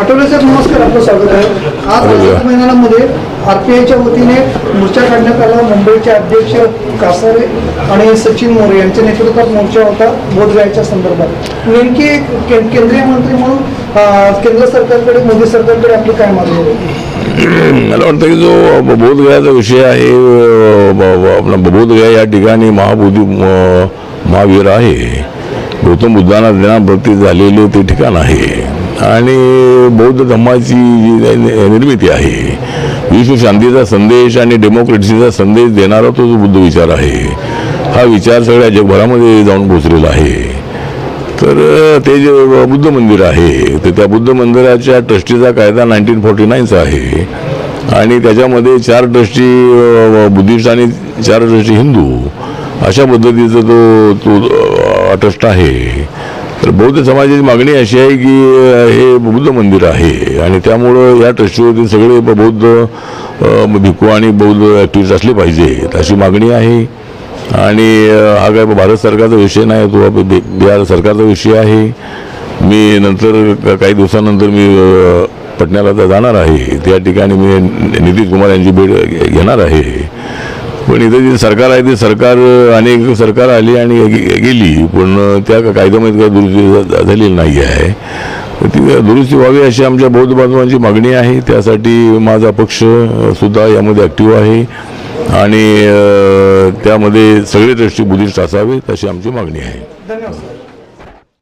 आठवले साहेब नमस्कार आपलं स्वागत आहे. आज आझाद मैदानामध्ये आरपीआयच्या वतीने मोर्चा काढण्यात आला. मुंबईचे अध्यक्ष कासारे आणि सचिन मोरे यांच्या नेतृत्वात मोर्चा होता बोधगयाच्या संदर्भात. नेमकी केंद्रीय मंत्री म्हणून केंद्र सरकारकडे मोदी सरकारकडे आपली काय मागणी आहे? मला वाटतं की जो बोधगयाचा विषय आहे आपला बोधगया या ठिकाणी महाबोधी महावीर आहे. गौतम बुद्धांना ज्ञानप्रती झालेले ते ठिकाण आहे. आणि बौद्ध धम्माची जी नि- निर्मिती आहे विश्व शांतीचा संदेश आणि डेमोक्रेसीचा संदेश देणारा तो जो बुद्ध विचार आहे हा विचार सगळ्या जगभरामध्ये जाऊन पोचलेला आहे. तर ते जे बुद्ध मंदिर आहे तर त्या बुद्ध मंदिराच्या ट्रस्टीचा कायदा नाईन्टीन फोर्टी नाईनचा आहे. आणि त्याच्यामध्ये चार ट्रस्टी बुद्धिस्ट आणि चार ट्रस्टी हिंदू अशा पद्धतीचा तो तो ट्रस्ट आहे. तर बौद्ध समाजाची मागणी अशी आहे की हे बौद्ध मंदिर आहे. आणि त्यामुळं या ट्रस्टीवरती सगळे बौद्ध भिकू आणि बौद्ध ॲक्टिव्हिस्ट असले पाहिजेत अशी मागणी आहे. आणि हा काय भारत सरकारचा विषय नाही तो बिहार सरकारचा विषय आहे. मी नंतर काही दिवसानंतर मी पटण्याला जाणार आहे. त्या ठिकाणी मी नितीश कुमार यांची भेट घेणार आहे. पण इथं जे सरकार आहे ते सरकार अनेक सरकार आली आणि गेली पण त्या कायद्यामध्ये काय दुरुस्ती झालेली नाही आहे. ती दुरुस्ती व्हावी अशी आमच्या बौद्ध बांधवांची मागणी आहे. त्यासाठी माझा पक्ष सुद्धा यामध्ये ॲक्टिव्ह आहे. आणि त्यामध्ये सगळे दृष्टी बुद्धिस्ट असावेत अशी आमची मागणी आहे. धन्यवाद